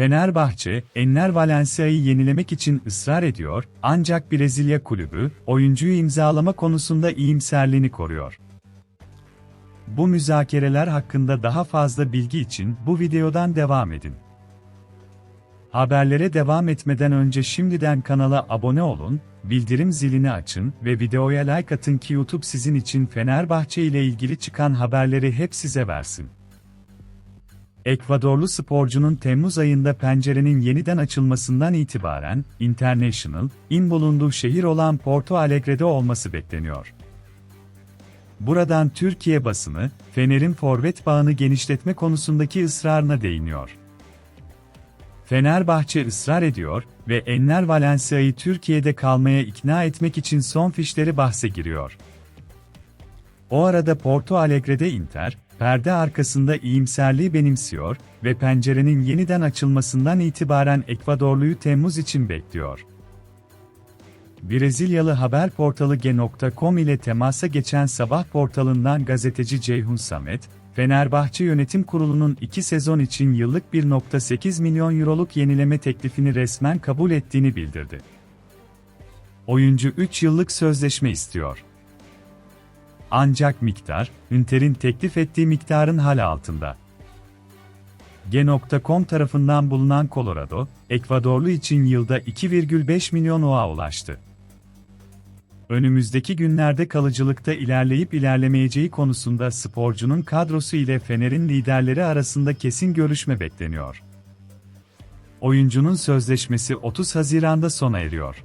Fenerbahçe, Enner Valencia'yı yenilemek için ısrar ediyor, ancak Brezilya kulübü, oyuncuyu imzalama konusunda iyimserliğini koruyor. Bu müzakereler hakkında daha fazla bilgi için bu videodan devam edin. Haberlere devam etmeden önce şimdiden kanala abone olun, bildirim zilini açın ve videoya like atın ki YouTube sizin için Fenerbahçe ile ilgili çıkan haberleri hep size versin. Ekvadorlu sporcunun Temmuz ayında pencerenin yeniden açılmasından itibaren International, in bulunduğu şehir olan Porto Alegre'de olması bekleniyor. Buradan Türkiye basını, Fener'in forvet bağını genişletme konusundaki ısrarına değiniyor. Fenerbahçe ısrar ediyor ve Enner Valencia'yı Türkiye'de kalmaya ikna etmek için son fişleri bahse giriyor. O arada Porto Alegre'de Inter, perde arkasında iyimserliği benimsiyor ve pencerenin yeniden açılmasından itibaren Ekvadorluyu Temmuz için bekliyor. Brezilyalı haber portalı G.com ile temasa geçen sabah portalından gazeteci Ceyhun Samet, Fenerbahçe Yönetim Kurulu'nun iki sezon için yıllık 1.8 milyon euroluk yenileme teklifini resmen kabul ettiğini bildirdi. Oyuncu 3 yıllık sözleşme istiyor. Ancak miktar, Ünter'in teklif ettiği miktarın hala altında. G.com tarafından bulunan Colorado, Ekvadorlu için yılda 2,5 milyon OA ulaştı. Önümüzdeki günlerde kalıcılıkta ilerleyip ilerlemeyeceği konusunda sporcunun kadrosu ile Fener'in liderleri arasında kesin görüşme bekleniyor. Oyuncunun sözleşmesi 30 Haziran'da sona eriyor.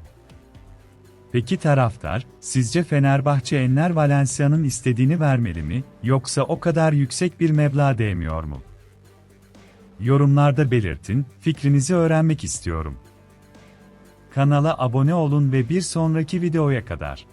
Peki taraftar, sizce Fenerbahçe Enner Valencia'nın istediğini vermeli mi, yoksa o kadar yüksek bir meblağ değmiyor mu? Yorumlarda belirtin, fikrinizi öğrenmek istiyorum. Kanala abone olun ve bir sonraki videoya kadar.